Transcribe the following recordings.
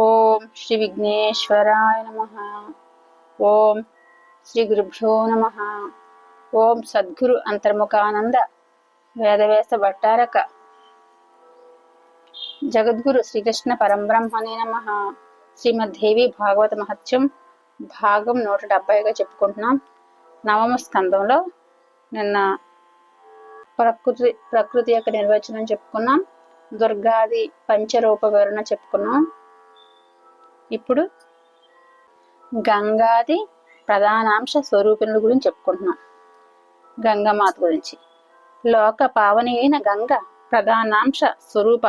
ఓం శ్రీ విఘ్నేశ్వరాయ నమ. ఓం శ్రీ గురుభ్యో నమ. ఓం సద్గురు అంతర్ముఖానంద వేదవేస భట్టారక. జగద్గురు శ్రీకృష్ణ పరంబ్రహ్మణే నమ. శ్రీమద్దేవి భాగవత మహత్యం భాగం నూట డెబ్బైగా చెప్పుకుంటున్నాం. నవమ స్కందంలో నిన్న ప్రకృతి ప్రకృతి యొక్క నిర్వచనం చెప్పుకున్నాం. దుర్గాది పంచరూప వివరణ చెప్పుకున్నాం. ఇప్పుడు గంగాది ప్రధానాంశ స్వరూపిణుల గురించి చెప్పుకుంటున్నాం. గంగమాత గురించి. లోక పావని అయిన గంగ ప్రధానాంశ స్వరూప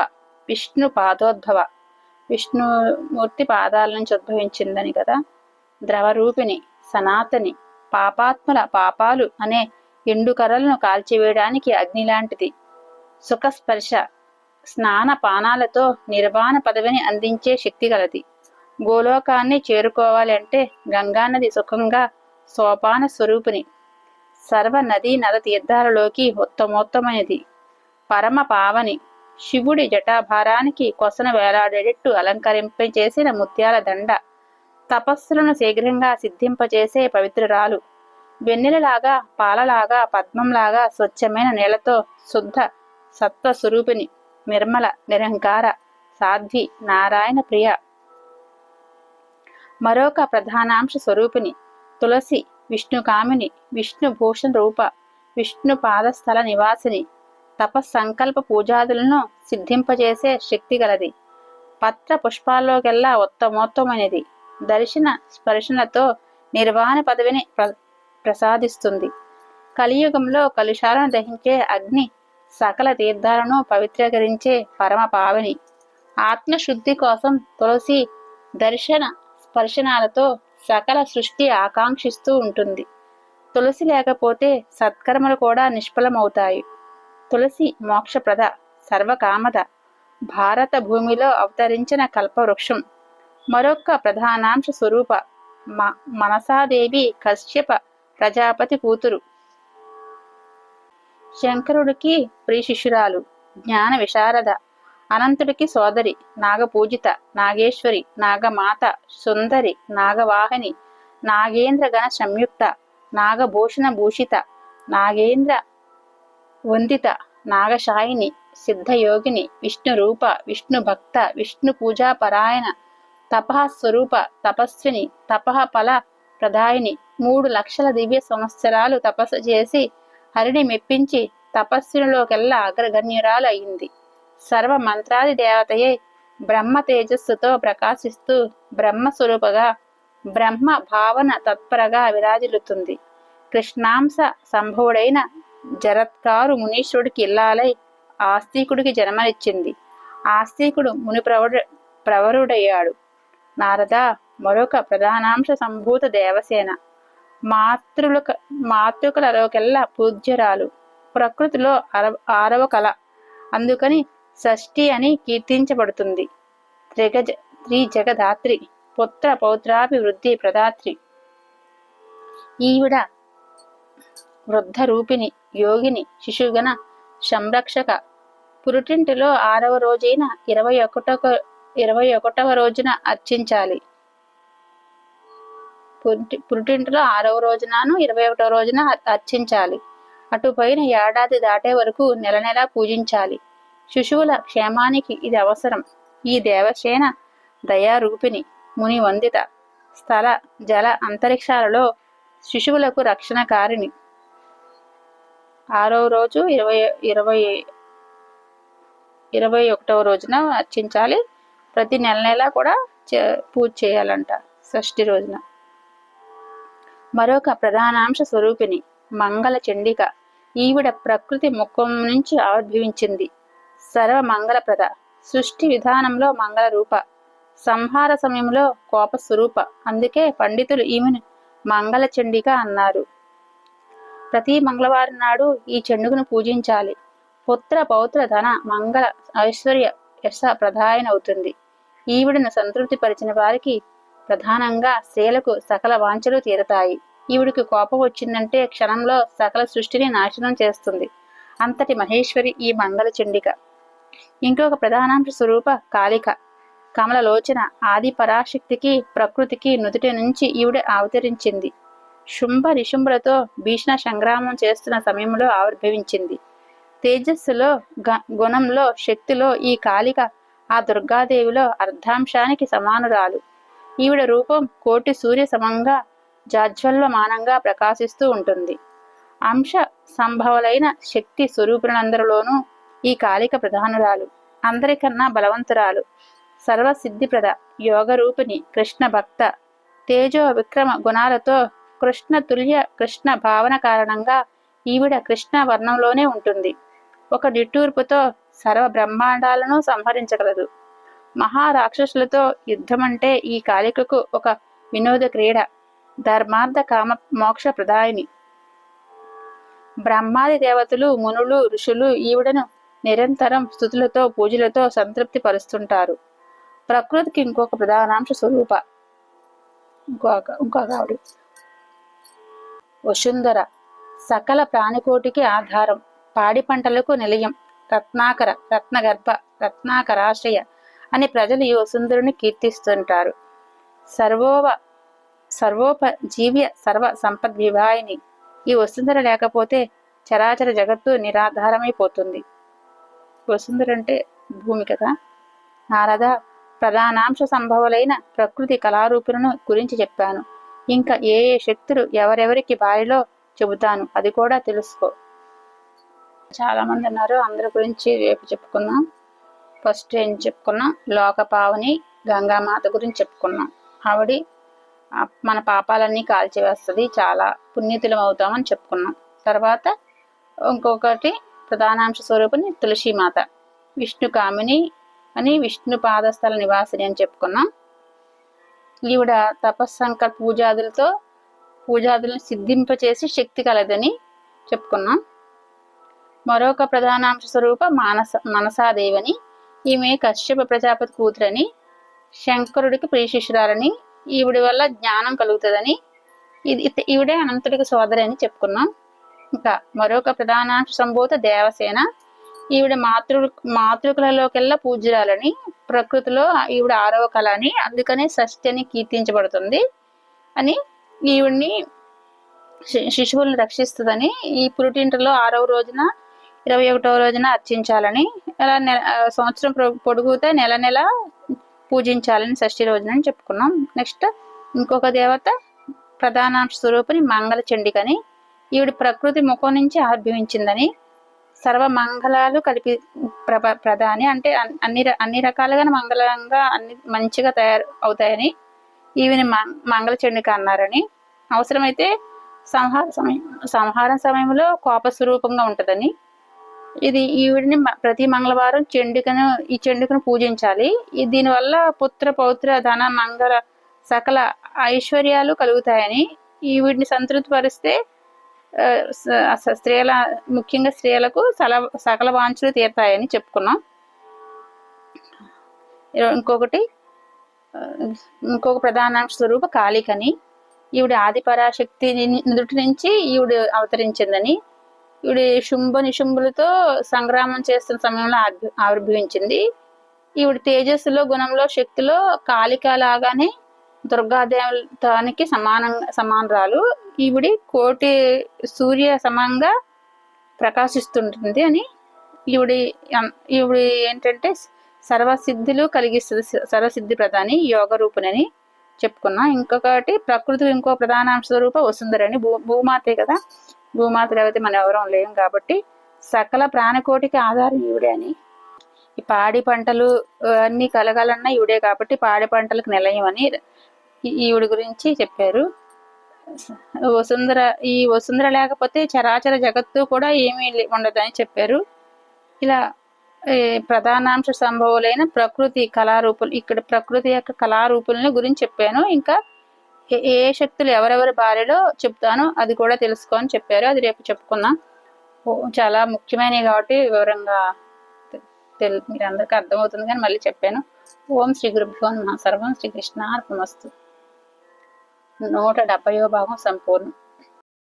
విష్ణు పాదోద్భవ. విష్ణుమూర్తి పాదాల నుంచి ఉద్భవించిందని కదా? ద్రవరూపిణి సనాతని పాపాత్మల పాపాలు అనే ఎండు కర్రలను కాల్చివేయడానికి అగ్ని లాంటిది సుఖస్పర్శ స్నాన పానాలతో నిర్వాణ పదవిని అందించే శక్తి గలది. గోలోకాన్ని చేరుకోవాలంటే గంగానది సుఖంగా సోపాన స్వరూపిణి. సర్వ నదీ నద తీర్థాలలోకి ఉత్తమోత్తమైనది. పరమ పావని. శివుడి జటాభారానికి కొసన వేలాడేటట్టు అలంకరింపచేసిన ముత్యాల దండ. తపస్సులను శీఘ్రంగా సిద్ధింపచేసే పవిత్రురాలు. వెన్నెలలాగా పాలలాగా పద్మంలాగా స్వచ్ఛమైన నీళ్ళతో శుద్ధ సత్వ స్వరూపిణి నిర్మల నిరంకార సాధ్వి నారాయణ ప్రియ. మరొక ప్రధానాంశ స్వరూపిణి తులసి విష్ణుకామిని విష్ణుభూషణ రూప విష్ణు పాదస్థల నివాసిని. తపస్సంకల్ప పూజాదులను సిద్ధింపజేసే శక్తి గలది. పత్ర పుష్పాల్లోకెల్లా ఉత్తమోత్తమైనది. దర్శన స్పర్శనతో నిర్వాణ పదవిని ప్ర ప్రసాదిస్తుంది. కలియుగంలో కలుషాలను దహించే అగ్ని సకల తీర్థాలను పవిత్రీకరించే పరమ పావిని ఆత్మశుద్ధి కోసం తులసి దర్శన స్పర్శనాలతో సకల సృష్టి ఆకాంక్షిస్తూ ఉంటుంది. తులసి లేకపోతే సత్కర్మలు కూడా నిష్ఫలమవుతాయి. తులసి మోక్షప్రద సర్వకామద భారత భూమిలో అవతరించిన కల్పవృక్షం మరొక్క ప్రధానాంశ స్వరూప మ మనసాదేవి కశ్యప ప్రజాపతి కూతురు. శంకరుడికి ప్రియశిష్యురాలు జ్ఞాన విశారద అనంతుడికి సోదరి నాగపూజిత నాగేశ్వరి నాగమాత సుందరి నాగవాహిని నాగేంద్ర గణ సంయుక్త నాగభూషణ భూషిత నాగేంద్ర వందిత నాగశాయిని సిద్ధయోగిని విష్ణురూప విష్ణుభక్త విష్ణు భక్త విష్ణు పూజా పరాయణ తపస్వరూప తపస్విని తపః ఫల ప్రదాయిని మూడు లక్షల దివ్య సంవత్సరాలు తపస్సు చేసి హరిని మెప్పించి తపస్సులలోకెల్లా అగ్రగణ్యురాలు అయింది సర్వ మంత్రాది దేవతయే బ్రహ్మ తేజస్సుతో ప్రకాశిస్తూ బ్రహ్మ స్వరూపగా బ్రహ్మ భావన తత్పరగా విరాజిల్లుతుంది. కృష్ణాంశ సంభవుడైన జరత్కారు మునీశ్వరుడికి ఇల్లాలై ఆస్తికుడికి జన్మనిచ్చింది. ఆస్తికుడు ముని ప్రవరు ప్రవరుడయ్యాడు. నారద మరొక ప్రధానాంశ సంభూత దేవసేన. మాతృల మాతృకలలోకెల్లా పూజ్యరాలు. ప్రకృతిలో అర ఆరవ కళ. అందుకని షష్ఠి అని కీర్తించబడుతుంది. త్రిగజ త్రి జగదాత్రి పుత్ర పౌత్రాభివృద్ధి ప్రదాత్రి ఈవిడ వృద్ధ రూపిణి యోగిని శిశుగణ సంరక్షక. పురుటింటిలో ఆరవ రోజైన ఇరవై ఒకటొక ఇరవై ఒకటవ రోజున అర్చించాలి. పురుటింటిలో ఆరవ రోజునను ఇరవై ఒకటవ రోజున అర్చించాలి. అటుపైన ఏడాది దాటే వరకు నెల నెల పూజించాలి. శిశువుల క్షేమానికి ఇది అవసరం. ఈ దేవసేన దయారూపిణి ముని వందిత స్థల జల అంతరిక్షాలలో శిశువులకు రక్షణకారిణి ఆరవ రోజు ఇరవై ఇరవై ఇరవై ఒకటవ రోజున అర్చించాలి. ప్రతి నెల నెల కూడా పూజ చేయాలంట షష్ఠి రోజున. మరొక ప్రధానాంశ స్వరూపిణి మంగళ చండిక. ఈవిడ ప్రకృతి ముఖం నుంచి ఆవిర్భవించింది. సర్వ మంగళప్రద. సృష్టి విధానంలో మంగళ రూప సంహార సమయంలో కోప స్వరూప అందుకే పండితులు ఈమెను మంగళ చండిక అన్నారు. ప్రతి మంగళవారం నాడు ఈ చెండుగును పూజించాలి. పుత్ర పౌత్ర ధన మంగళ ఐశ్వర్య యశ ప్రధాయన అవుతుంది ఈవిడను సంతృప్తి పరిచిన వారికి ప్రధానంగా స్త్రీలకు సకల వాంఛలు తీరతాయి. ఈవిడికి కోపం వచ్చిందంటే క్షణంలో సకల సృష్టిని నాశనం చేస్తుంది. అంతటి మహేశ్వరి ఈ మంగళ చండిక. ఇంకొక ప్రధానాంశ స్వరూప కాళిక. కమలలోచన ఆది పరాశక్తికి ప్రకృతికి నుదుటి నుంచి ఈవిడ అవతరించింది. శుంభ నిశుంభులతో భీషణ సంగ్రామం చేస్తున్న సమయంలో ఆవిర్భవించింది. తేజస్సులో గుణంలో శక్తిలో ఈ కాళిక ఆ దుర్గాదేవిలో అర్ధాంశానికి సమానురాలు. ఈవిడ రూపం కోటి సూర్య సమంగా జాజ్వల్యమానంగా ప్రకాశిస్తూ ఉంటుంది. అంశ సంభవలైన శక్తి స్వరూపులందరిలోనూ ఈ కాళిక ప్రధానురాలు అందరికన్నా బలవంతురాలు సర్వసిద్ధిప్రద యోగరూపిణి కృష్ణ భక్త తేజో విక్రమ గుణాలతో కృష్ణ తుల్య కృష్ణ భావన కారణంగా ఈవిడ కృష్ణ వర్ణంలోనే ఉంటుంది. ఒక నిట్టూర్పుతో సర్వ బ్రహ్మాండాలను సంహరించగలదు మహారాక్షసులతో యుద్ధమంటే ఈ కాళికకు ఒక వినోద క్రీడ ధర్మార్థ కామ మోక్ష ప్రదాయిని. బ్రహ్మాది దేవతలు మునులు ఋషులు ఈవిడను నిరంతరం స్థుతులతో పూజలతో సంతృప్తి పరుస్తుంటారు. ప్రకృతికి ఇంకొక ప్రధానాంశ స్వరూప. ఇంకొక ఇంకొక ఆవిడ. వసుంధర. సకల ప్రాణికోటికి ఆధారం. పాడి పంటలకు నిలయం. రత్నాకర రత్నగర్భ రత్నాకరాశ్రయ అని ప్రజలు ఈ వసుంధరుని కీర్తిస్తుంటారు. సర్వోవ సర్వోప జీవ్య సర్వ సంపద్ విభాయిని ఈ వసుంధర లేకపోతే చరాచర జగత్తు నిరాధారమైపోతుంది. వసుంధర అంటే భూమి కదా? నారద ప్రధానాంశ సంభవులైన ప్రకృతి కళారూపులను గురించి చెప్పాను. ఇంకా ఏ ఏ శక్తులు ఎవరెవరికి బారిలో చెబుతాను? అది కూడా తెలుసుకో. చాలామంది ఉన్నారు అందరి గురించి రేపు చెప్పుకున్నాం ఫస్ట్ ఏం చెప్పుకున్నాం? లోకపావని గంగామాత గురించి చెప్పుకున్నాం. ఆవిడ మన పాపాలన్నీ కాల్చివేస్తుంది చాలా పుణ్యతులం అవుతామని చెప్పుకున్నాం. తర్వాత ఇంకొకటి ప్రధానాంశ స్వరూపిణి తులసీమాత. విష్ణు కామిని అని విష్ణు పాదస్థల నివాసిని అని చెప్పుకున్నాం. ఈవిడ తపస్సంకల్ప పూజాదులతో పూజాదులను సిద్ధింపచేసి శక్తి కలదని చెప్పుకున్నాం. మరొక ప్రధానాంశ స్వరూప మానస మనసాదేవని ఈమె కశ్యప ప్రజాపతి కూతురని శంకరుడికి ప్రియశిష్యురాలని ఈవిడి వల్ల జ్ఞానం కలుగుతుందని ఇది ఈవిడే అనంతుడికి సోదరి అని చెప్పుకున్నాం. ఇంకా మరొక ప్రధానాంశ సంభూత దేవసేన. ఈవిడ మాతృ మాతృకులలోకెల్లా పూజ్యురాలని ప్రకృతిలో ఈవిడ ఆరవ కళ అని అందుకనే షష్ఠి అని కీర్తించబడుతుంది. అని ఈవిడిని శిశువులను రక్షిస్తుందని ఈ పురుటింటిలో ఆరవ రోజున ఇరవై ఒకటవ రోజున అర్చించాలని అలా నెల సంవత్సరం పొడుగుతే నెల నెల పూజించాలని షష్ఠి రోజున చెప్పుకున్నాం. నెక్స్ట్ ఇంకొక దేవత ప్రధానాంశ స్వరూపిణి మంగళ చండికని ఈవిడ ప్రకృతి ముఖం నుంచి ఆవిర్భవించిందని సర్వ మంగళాలు కలిపి ప్రభ ప్రధాని అంటే అన్ని అన్ని రకాలుగా మంగళంగా అన్ని మంచిగా తయారు అవుతాయని ఈవిని మంగళ చెండుక అన్నారని. అవసరమైతే సంహార సమయం సంహారం సమయంలో కోప స్వరూపంగా ఉంటుందని. ఇది ఈవిడిని ప్రతి మంగళవారం చెండుకను ఈ చెండుకను పూజించాలి. దీనివల్ల పుత్ర పౌత్ర ధన మంగళ సకల ఐశ్వర్యాలు కలుగుతాయని ఈవిడిని సంతృప్తిపరిస్తే స్త్రీల ముఖ్యంగా స్త్రీలకు సల సకల వాంఛలు తీరుతాయని చెప్పుకున్నాం. ఇంకొకటి ఇంకొక ప్రధాన స్వరూప కాళికని ఈవిడ ఆదిపరాశక్తి నుదుటి నుంచి ఈవిడ అవతరించిందని ఈవిడ శుంభ నిశుంభులతో సంగ్రామం చేస్తున్న సమయంలో ఆవిర్భవించింది. ఈవిడ తేజస్సులో గుణంలో శక్తిలో కాళిక లాగానే దుర్గాదేవతానికి సమానం సమానరాలు. ఈవిడి కోటి సూర్య సమంగా ప్రకాశిస్తుంటుంది అని ఈవిడి ఈవిడి ఏంటంటే సర్వసిద్ధులు కలిగిస్తుంది సర్వసిద్ధి ప్రధాని యోగ రూపునని చెప్పుకున్నాం. ఇంకొకటి ప్రకృతి ఇంకో ప్రధానాంశ రూప వసుంధరని భూ భూమాతే కదా? భూమాత లేకపోతే మనం ఎవరం లేం కాబట్టి సకల ప్రాణకోటికి ఆధారం ఈవిడే అని. ఈ పాడి పంటలు అన్ని కలగాలన్నా ఈవిడే కాబట్టి పాడి పంటలకు నిలయం అని ఈవిడ గురించి చెప్పారు. వసుంధర ఈ వసుంధర లేకపోతే చరాచర జగత్తు కూడా ఏమీ ఉండదని చెప్పారు. ఇలా ప్రధానాంశ సంభవులైన ప్రకృతి కళారూపులు ఇక్కడ ప్రకృతి యొక్క కళారూపులని గురించి చెప్పాను. ఇంకా ఏ శక్తులు ఎవరెవరి భార్యలో చెప్తానో అది కూడా తెలుసుకోని చెప్పారు. అది రేపు చెప్పుకుందాం. చాలా ముఖ్యమైనవి కాబట్టి వివరంగా తెలు మీరు అందరికీ అర్థమవుతుంది కానీ మళ్ళీ చెప్పాను. ఓం శ్రీ గురుభ్యో సర్వం శ్రీ కృష్ణ అర్పమస్తు నూట డెబ్బయో భాగం సంపూర్ణం.